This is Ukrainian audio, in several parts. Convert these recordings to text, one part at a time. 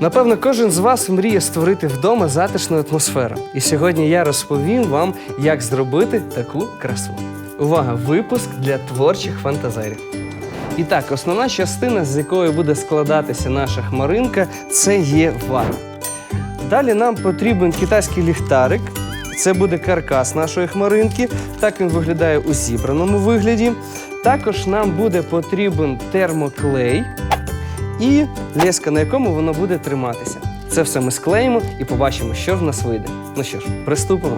Напевно, кожен з вас мріє створити вдома затишну атмосферу. І сьогодні я розповім вам, як зробити таку красу. Увага! Випуск для творчих фантазерів. І так, основна частина, з якої буде складатися наша хмаринка, це є вата. Далі нам потрібен китайський ліхтарик. Це буде каркас нашої хмаринки. Так він виглядає у зібраному вигляді. Також нам буде потрібен термоклей і леска, на якому воно буде триматися. Це все ми склеїмо і побачимо, що в нас вийде. Ну що ж, приступимо.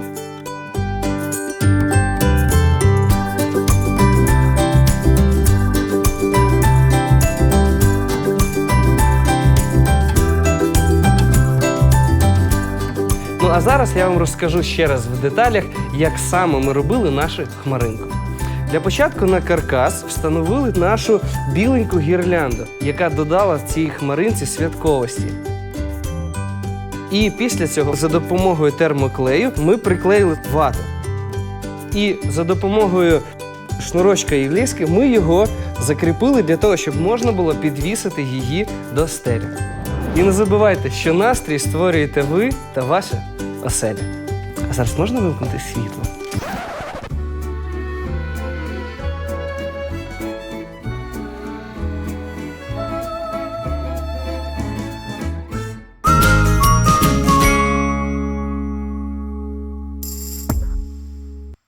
Ну а зараз я вам розкажу ще раз в деталях, як саме ми робили нашу хмаринку. Для початку на каркас встановили нашу біленьку гірлянду, яка додала цій хмаринці святковості. І після цього за допомогою термоклею ми приклеїли вату. І за допомогою шнурочка і ліски ми його закріпили для того, щоб можна було підвісити її до стелі. І не забувайте, що настрій створюєте ви та ваша оселя. А зараз можна вимкнути світло?